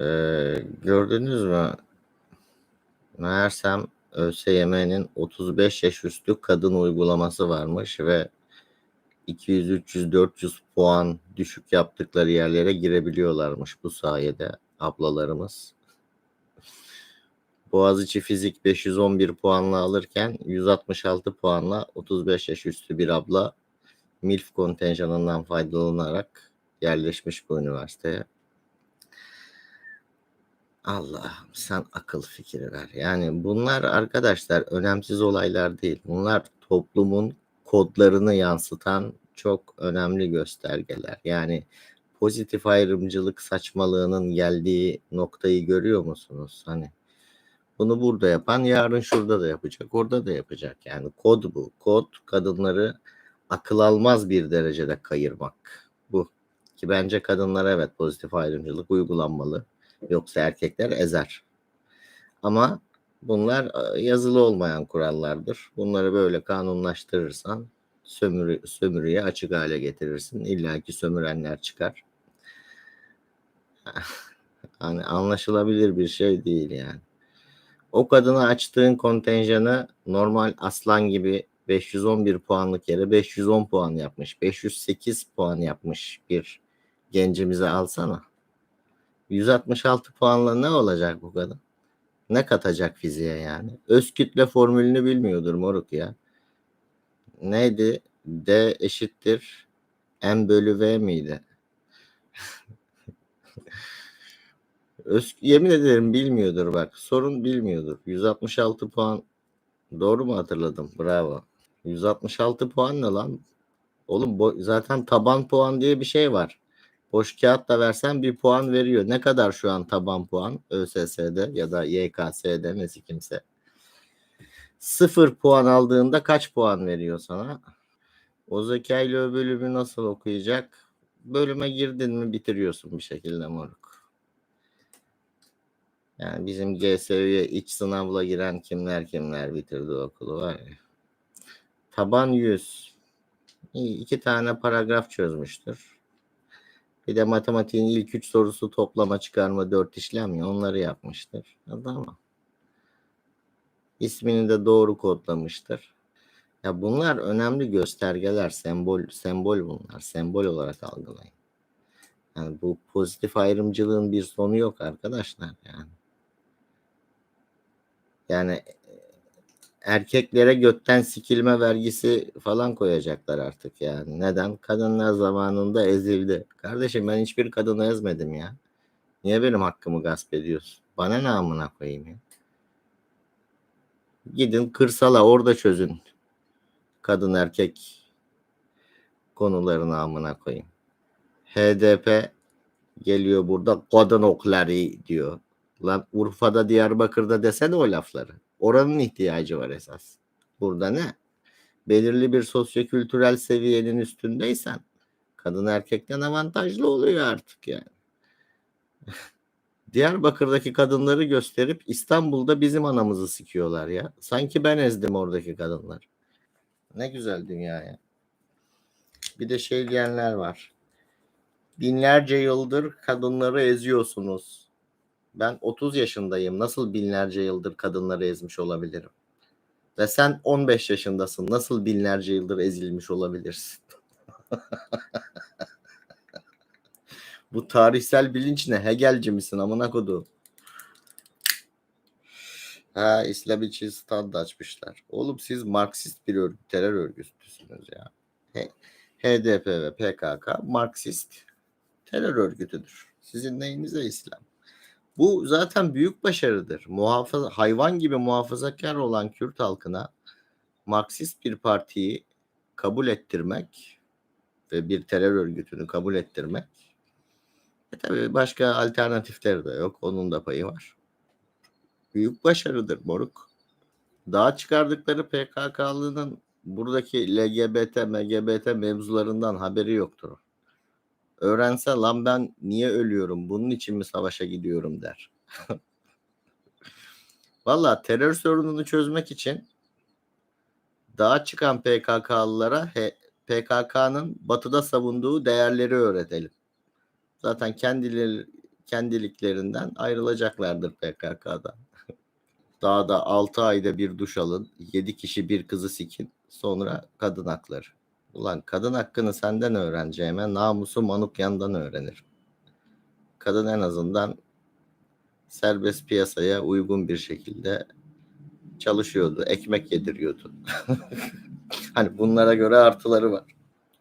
Ee, gördünüz mü? Meğersem ÖSYM'nin 35 yaş üstü kadın uygulaması varmış ve 200, 300, 400 puan düşük yaptıkları yerlere girebiliyorlarmış bu sayede ablalarımız. Boğaziçi Fizik 511 puanla alırken 166 puanla 35 yaş üstü bir abla MILF kontenjanından faydalanarak yerleşmiş bu üniversiteye. Allah'ım sen akıl fikri ver. Yani bunlar arkadaşlar önemsiz olaylar değil. Bunlar toplumun kodlarını yansıtan çok önemli göstergeler. Yani pozitif ayrımcılık saçmalığının geldiği noktayı görüyor musunuz? Hani bunu burada yapan yarın şurada da yapacak, orada da yapacak. Yani kod bu. Kod kadınları akıl almaz bir derecede kayırmak. Bu. Ki bence kadınlara evet pozitif ayrımcılık uygulanmalı. Yoksa erkekler ezer. Ama bunlar e, yazılı olmayan kurallardır. Bunları böyle kanunlaştırırsan sömürü, sömürüye açık hale getirirsin. İlla ki sömürenler çıkar. hani anlaşılabilir bir şey değil yani. O kadına açtığın kontenjanı normal aslan gibi 511 puanlık yere 510 puan yapmış. 508 puan yapmış bir gencimize alsana. 166 puanla ne olacak bu kadın? Ne katacak fiziğe yani? Öz kütle formülünü bilmiyordur moruk ya. Neydi? D eşittir M bölü V miydi? Öz, yemin ederim bilmiyordur bak. Sorun bilmiyordur. 166 puan doğru mu hatırladım? Bravo. 166 puan ne lan? Oğlum bo- zaten taban puan diye bir şey var. Boş kağıt da versen bir puan veriyor. Ne kadar şu an taban puan ÖSS'de ya da YKS'de nesi kimse. Sıfır puan aldığında kaç puan veriyor sana? O zekayla o bölümü nasıl okuyacak? Bölüme girdin mi bitiriyorsun bir şekilde moruk. Yani bizim GSÜ'ye iç sınavla giren kimler kimler bitirdi okulu var ya. Taban 100. İyi, iki tane paragraf çözmüştür. Bir de matematiğin ilk üç sorusu toplama çıkarma dört işlem ya onları yapmıştır. Tamam. İsmini de doğru kodlamıştır. Ya bunlar önemli göstergeler, sembol, sembol bunlar. Sembol olarak algılayın. Yani bu pozitif ayrımcılığın bir sonu yok arkadaşlar yani. Yani erkeklere götten sikilme vergisi falan koyacaklar artık yani. Neden? Kadınlar zamanında ezildi. Kardeşim ben hiçbir kadını ezmedim ya. Niye benim hakkımı gasp ediyorsun? Bana ne amına koyayım ya? Gidin kırsala orada çözün. Kadın erkek konularını amına koyayım. HDP geliyor burada kadın okları diyor. Lan Urfa'da Diyarbakır'da desene o lafları. Oranın ihtiyacı var esas. Burada ne? Belirli bir sosyokültürel seviyenin üstündeysen kadın erkekten avantajlı oluyor artık yani. Diyarbakır'daki kadınları gösterip İstanbul'da bizim anamızı sikiyorlar ya. Sanki ben ezdim oradaki kadınlar. Ne güzel dünya ya. Bir de şey diyenler var. Binlerce yıldır kadınları eziyorsunuz. Ben 30 yaşındayım. Nasıl binlerce yıldır kadınları ezmiş olabilirim? Ve sen 15 yaşındasın. Nasıl binlerce yıldır ezilmiş olabilirsin? Bu tarihsel bilinç ne? Hegelci misin amına kodu? Ha İslam için stand açmışlar. Oğlum siz Marksist bir örgüt, terör örgütüsünüz ya. HDP ve PKK Marksist terör örgütüdür. Sizin neyinize İslam? Bu zaten büyük başarıdır. Muhafaza, hayvan gibi muhafazakar olan Kürt halkına Marksist bir partiyi kabul ettirmek ve bir terör örgütünü kabul ettirmek e tabii başka alternatifleri de yok. Onun da payı var. Büyük başarıdır moruk. Daha çıkardıkları PKK'lının buradaki LGBT, MGBT mevzularından haberi yoktur. Öğrense lan ben niye ölüyorum, bunun için mi savaşa gidiyorum der. Valla terör sorununu çözmek için daha çıkan PKK'lılara PKK'nın batıda savunduğu değerleri öğretelim. Zaten kendileri kendiliklerinden ayrılacaklardır PKK'dan. Daha da 6 ayda bir duş alın. 7 kişi bir kızı sikin. Sonra kadın hakları. Ulan kadın hakkını senden öğreneceğime namusu Manukyan'dan öğrenir. Kadın en azından serbest piyasaya uygun bir şekilde çalışıyordu. Ekmek yediriyordu. hani bunlara göre artıları var.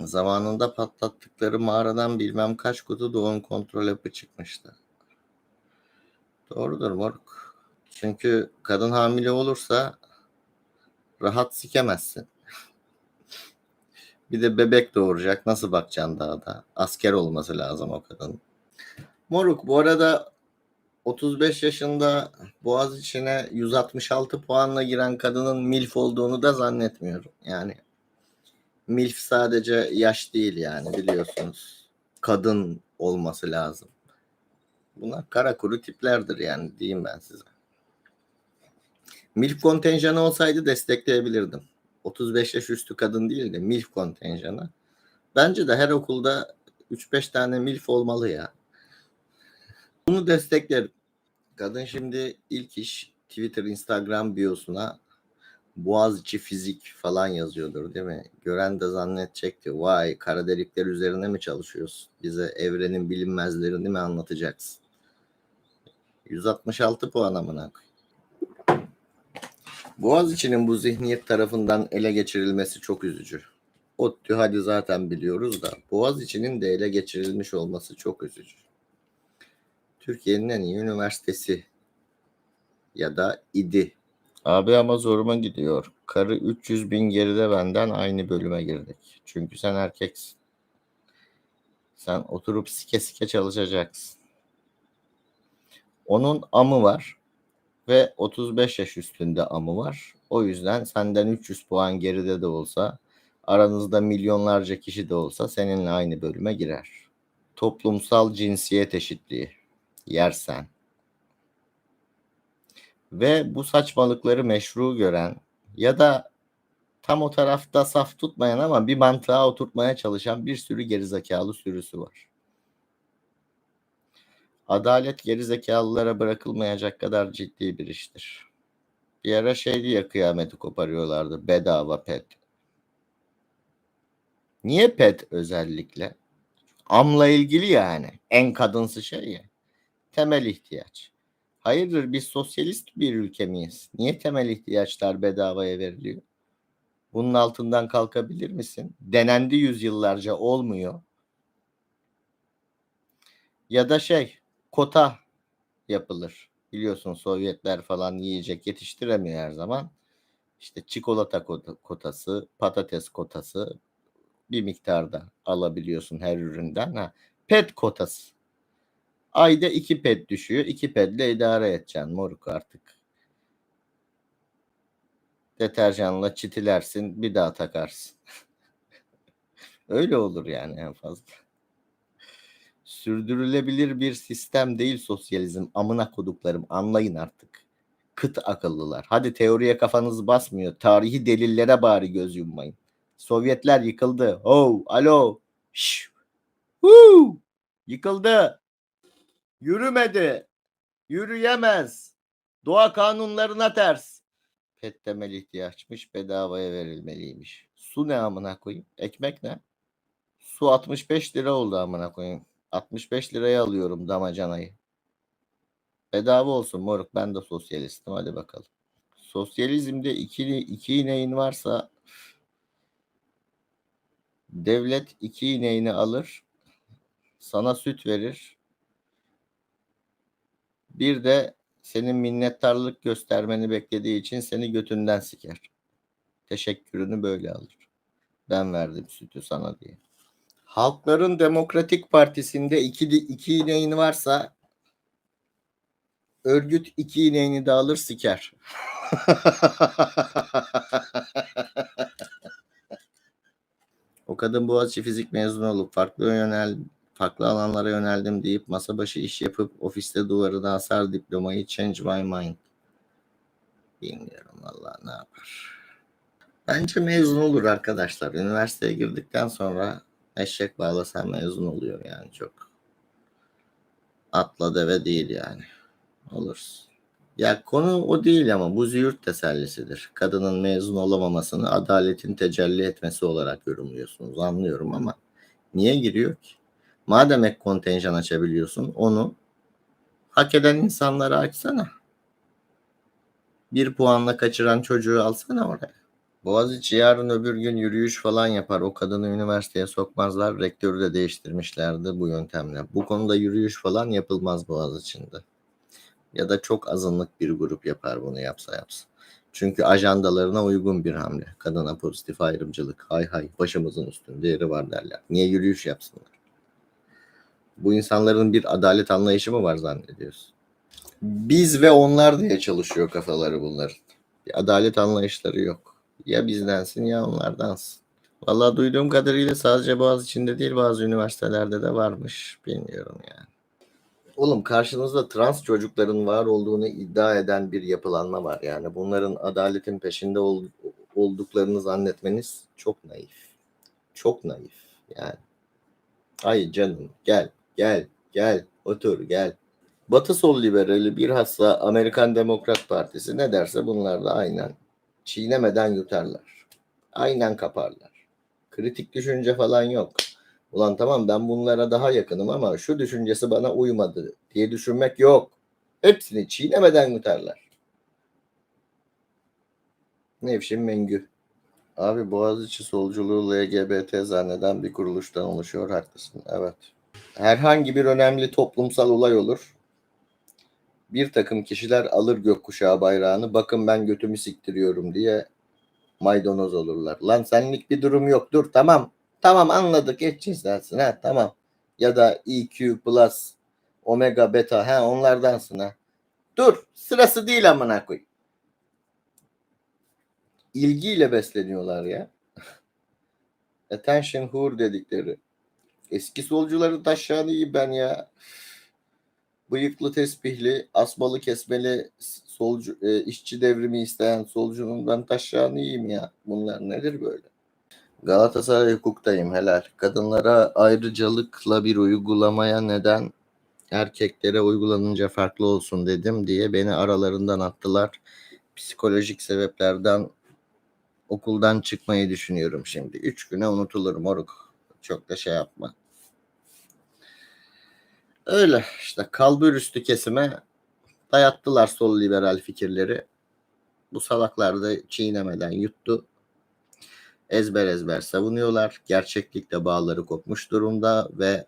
Zamanında patlattıkları mağaradan bilmem kaç kutu doğum kontrol hapı çıkmıştı. Doğrudur moruk. Çünkü kadın hamile olursa rahat sikemezsin. Bir de bebek doğuracak. Nasıl bakacaksın daha da? Asker olması lazım o kadın. Moruk bu arada 35 yaşında boğaz içine 166 puanla giren kadının MILF olduğunu da zannetmiyorum. Yani MILF sadece yaş değil yani biliyorsunuz. Kadın olması lazım. Bunlar kara kuru tiplerdir yani diyeyim ben size. MILF kontenjanı olsaydı destekleyebilirdim. 35 yaş üstü kadın değil de MILF kontenjanı. Bence de her okulda 3-5 tane MILF olmalı ya. Bunu desteklerim. Kadın şimdi ilk iş Twitter, Instagram biosuna Boğaziçi fizik falan yazıyordur değil mi? Gören de zannedecekti. Vay kara delikler üzerine mi çalışıyorsun? Bize evrenin bilinmezlerini mi anlatacaksın? 166 puan amına koyayım. Boğaziçi'nin bu zihniyet tarafından ele geçirilmesi çok üzücü. ODTÜ hadi zaten biliyoruz da Boğaziçi'nin de ele geçirilmiş olması çok üzücü. Türkiye'nin en iyi üniversitesi ya da idi. Abi ama zoruma gidiyor. Karı 300 bin geride benden aynı bölüme girdik. Çünkü sen erkeksin. Sen oturup sike sike çalışacaksın. Onun amı var ve 35 yaş üstünde amı var. O yüzden senden 300 puan geride de olsa aranızda milyonlarca kişi de olsa seninle aynı bölüme girer. Toplumsal cinsiyet eşitliği yersen ve bu saçmalıkları meşru gören ya da tam o tarafta saf tutmayan ama bir mantığa oturtmaya çalışan bir sürü gerizekalı sürüsü var. Adalet gerizekalılara bırakılmayacak kadar ciddi bir iştir. Bir ara şeydi ya kıyameti koparıyorlardı bedava pet. Niye pet özellikle? Amla ilgili yani. En kadınsı şey ya. Temel ihtiyaç. Hayırdır biz sosyalist bir ülke miyiz? Niye temel ihtiyaçlar bedavaya veriliyor? Bunun altından kalkabilir misin? Denendi yüzyıllarca olmuyor. Ya da şey kota yapılır. Biliyorsun Sovyetler falan yiyecek yetiştiremiyor her zaman. İşte çikolata kotası, patates kotası bir miktarda alabiliyorsun her üründen. Ha, pet kotası. Ayda iki pet düşüyor. iki pedle idare edeceksin moruk artık. Deterjanla çitilersin bir daha takarsın. Öyle olur yani en fazla. Sürdürülebilir bir sistem değil sosyalizm. Amına koduklarım anlayın artık. Kıt akıllılar. Hadi teoriye kafanız basmıyor. Tarihi delillere bari göz yummayın. Sovyetler yıkıldı. Oh, alo. Şş. Woo! Yıkıldı. Yürümedi. Yürüyemez. Doğa kanunlarına ters. Pet temel ihtiyaçmış bedavaya verilmeliymiş. Su ne amına koyayım? Ekmek ne? Su 65 lira oldu amına koyayım. 65 liraya alıyorum damacanayı. Bedava olsun moruk ben de sosyalistim hadi bakalım. Sosyalizmde iki, iki ineğin varsa devlet iki ineğini alır sana süt verir bir de senin minnettarlık göstermeni beklediği için seni götünden siker. Teşekkürünü böyle alır. Ben verdim sütü sana diye. Halkların Demokratik Partisi'nde iki, iki ineğin varsa örgüt iki ineğini de alır siker. o kadın Boğaziçi fizik mezunu olup farklı yönel farklı alanlara yöneldim deyip masa başı iş yapıp ofiste duvarına asar diplomayı change my mind. Bilmiyorum valla ne yapar. Bence mezun olur arkadaşlar. Üniversiteye girdikten sonra eşek bağlasan mezun oluyor yani çok. Atla deve değil yani. Oluruz. Ya konu o değil ama bu züğürt tesellisidir. Kadının mezun olamamasını adaletin tecelli etmesi olarak yorumluyorsunuz. Anlıyorum ama niye giriyor ki? Madem ek kontenjan açabiliyorsun onu hak eden insanlara açsana. Bir puanla kaçıran çocuğu alsana oraya. Boğaziçi yarın öbür gün yürüyüş falan yapar. O kadını üniversiteye sokmazlar. Rektörü de değiştirmişlerdi bu yöntemle. Bu konuda yürüyüş falan yapılmaz Boğaziçi'nde. Ya da çok azınlık bir grup yapar bunu yapsa yapsa. Çünkü ajandalarına uygun bir hamle. Kadına pozitif ayrımcılık. Hay hay başımızın üstünde yeri var derler. Niye yürüyüş yapsınlar? Bu insanların bir adalet anlayışı mı var zannediyorsun? Biz ve onlar diye çalışıyor kafaları bunların. Bir adalet anlayışları yok. Ya bizdensin ya onlardansın. Vallahi duyduğum kadarıyla sadece Boğaziçi'nde değil bazı üniversitelerde de varmış. Bilmiyorum yani. Oğlum karşınızda trans çocukların var olduğunu iddia eden bir yapılanma var. Yani bunların adaletin peşinde ol- olduklarını zannetmeniz çok naif. Çok naif yani. Ay canım gel gel gel otur gel. Batı sol liberali bilhassa Amerikan Demokrat Partisi ne derse bunlar da aynen çiğnemeden yutarlar. Aynen kaparlar. Kritik düşünce falan yok. Ulan tamam ben bunlara daha yakınım ama şu düşüncesi bana uymadı diye düşünmek yok. Hepsini çiğnemeden yutarlar. Nevşin Mengü. Abi Boğaziçi solculuğu LGBT zanneden bir kuruluştan oluşuyor haklısın. Evet. Herhangi bir önemli toplumsal olay olur. Bir takım kişiler alır gökkuşağı bayrağını bakın ben götümü siktiriyorum diye maydanoz olurlar. Lan senlik bir durum yok. Dur tamam. Tamam anladık eşcinselsin ha tamam. Ya da EQ plus omega beta ha onlardansın ha. Dur sırası değil amına koy. İlgiyle besleniyorlar ya. Attention whore dedikleri. Eski solcuları yiyeyim ben ya. Bıyıklı tespihli, asmalı kesmeli solcu, e, işçi devrimi isteyen solcunun ben taşağını yiyeyim ya. Bunlar nedir böyle? Galatasaray hukuktayım helal. Kadınlara ayrıcalıkla bir uygulamaya neden erkeklere uygulanınca farklı olsun dedim diye beni aralarından attılar. Psikolojik sebeplerden okuldan çıkmayı düşünüyorum şimdi. Üç güne unutulur moruk. Çok da şey yapma. Öyle işte kalbur üstü kesime dayattılar sol liberal fikirleri. Bu salaklar da çiğnemeden yuttu. Ezber ezber savunuyorlar. Gerçeklikle bağları kopmuş durumda ve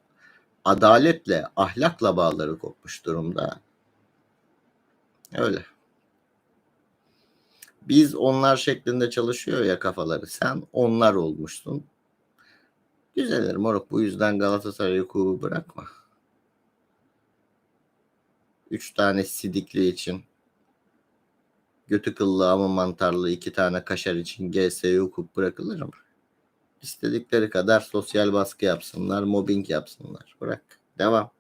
adaletle, ahlakla bağları kopmuş durumda. Öyle. Biz onlar şeklinde çalışıyor ya kafaları. Sen onlar olmuşsun. Güzelir moruk. Bu yüzden Galatasaray hukuku bırakma. Üç tane sidikli için götü kıllı ama mantarlı iki tane kaşar için GS'ye hukuk bırakılır mı? İstedikleri kadar sosyal baskı yapsınlar, mobbing yapsınlar. Bırak. Devam.